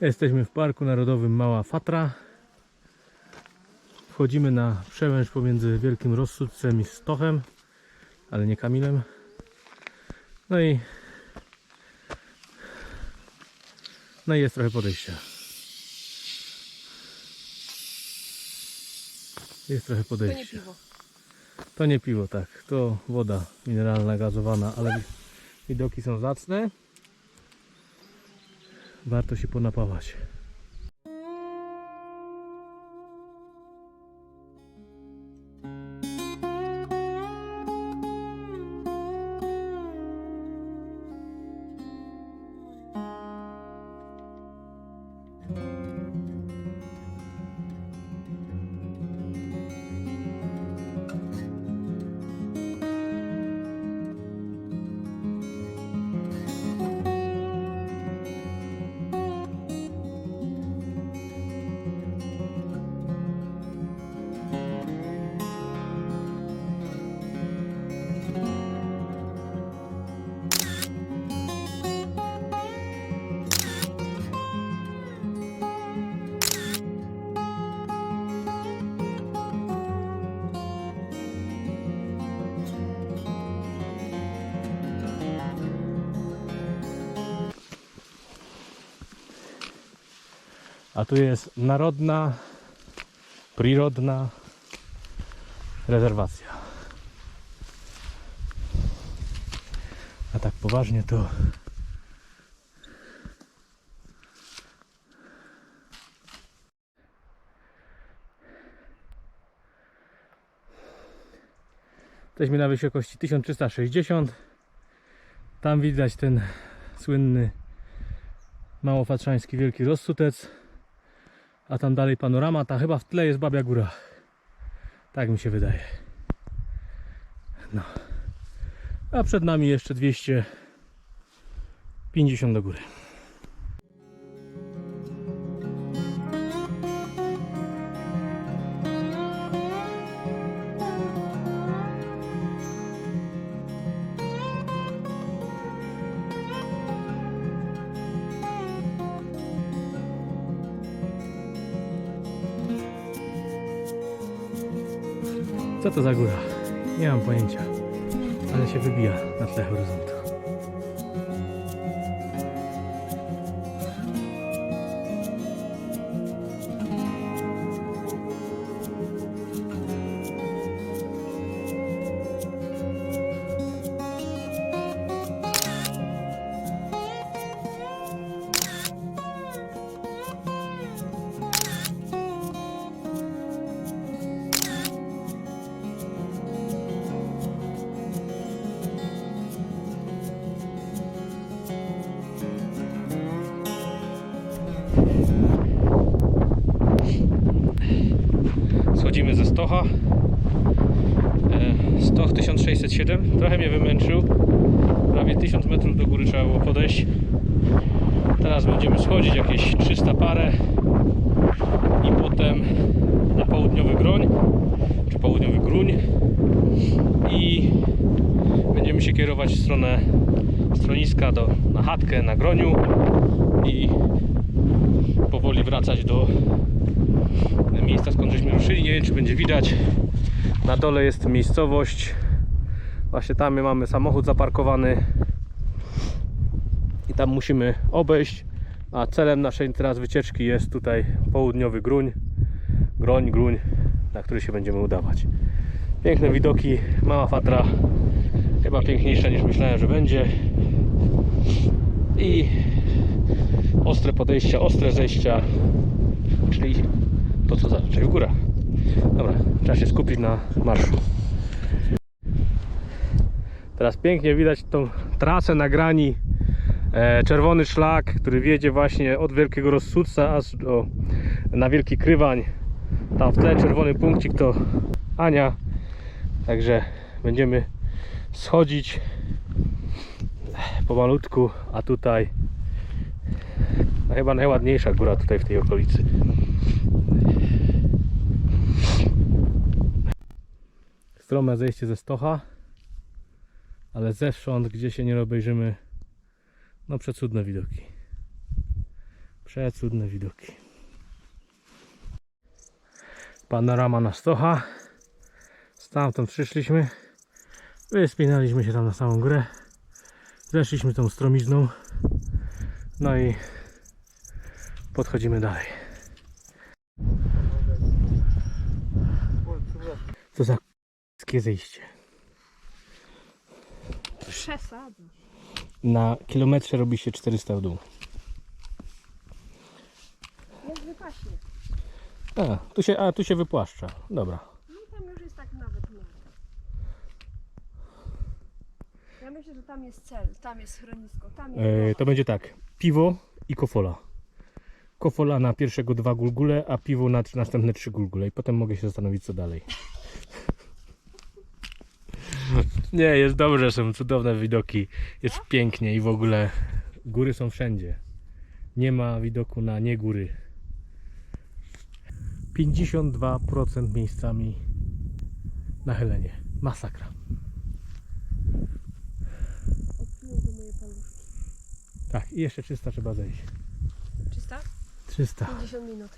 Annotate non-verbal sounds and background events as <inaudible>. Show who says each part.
Speaker 1: Jesteśmy w Parku Narodowym Mała Fatra. Wchodzimy na przełęcz pomiędzy Wielkim Rossudcem i Stochem, ale nie Kamilem. No i no i jest trochę podejścia. Jest trochę
Speaker 2: To
Speaker 1: podejścia.
Speaker 2: nie piwo.
Speaker 1: To nie piwo, tak. To woda mineralna, gazowana, ale widoki są zacne. Warto się ponapawać. A tu jest narodna, przyrodna rezerwacja. A tak poważnie to Jesteśmy na wysokości 1360. Tam widać ten słynny małofatrzański wielki rozsutec. A tam dalej panorama, ta chyba w tle jest Babia Góra. Tak mi się wydaje. No. A przed nami jeszcze 250 do góry. Co to za góra? Nie mam pojęcia, ale się wybija na tle horyzontu. Schodzimy ze Stocha. E, Stoch 1607. Trochę mnie wymęczył. Prawie 1000 metrów do góry trzeba było podejść. Teraz będziemy schodzić jakieś 300 parę i potem na południowy groń czy południowy gruń i będziemy się kierować w stronę stroniska do, na chatkę na groniu i powoli wracać do miejsca skąd żeśmy ruszyli. Nie wiem czy będzie widać. Na dole jest miejscowość. Właśnie tam my mamy samochód zaparkowany. I tam musimy obejść. A celem naszej teraz wycieczki jest tutaj południowy gruń. Groń, gruń, na który się będziemy udawać. Piękne widoki, mała fatra. Chyba piękniejsza niż myślałem, że będzie. I ostre podejścia, ostre zejścia. Czyli to co za, czyli góra. Dobra, trzeba się skupić na marszu. Teraz pięknie widać tą trasę na grani. E, czerwony szlak, który wiedzie właśnie od Wielkiego Rossudca aż do, na Wielki Krywań. Tam w tle czerwony punkcik to Ania. Także będziemy schodzić pomalutku, a tutaj chyba najładniejsza góra tutaj w tej okolicy. Strome zejście ze stocha, ale zewsząd, gdzie się nie obejrzymy, no przecudne widoki. Przecudne widoki. Panorama na Stocha. Stamtąd przyszliśmy. Wyspinaliśmy się tam na samą górę. Zeszliśmy tą stromizną. No i podchodzimy dalej. Co za k***skie zejście.
Speaker 2: Przesada.
Speaker 1: Na kilometrze robi się 400 w dół.
Speaker 2: Jest wypaśnie.
Speaker 1: A, tu się, a, tu się wypłaszcza. Dobra.
Speaker 2: No tam już jest tak nawet mniej. Ja myślę, że tam jest cel, tam jest schronisko, tam jest
Speaker 1: E, to będzie tak. Piwo i kofola. Kofola na pierwszego dwa gulgule, a piwo na następne trzy gulgule. I potem mogę się zastanowić, co dalej. <laughs> Nie, jest dobrze, są cudowne widoki. Jest pięknie i w ogóle góry są wszędzie. Nie ma widoku na nie góry. 52% miejscami nachylenie. Masakra. Tak, i jeszcze 300 trzeba zejść.
Speaker 2: 300?
Speaker 1: 300.
Speaker 2: 50 minut.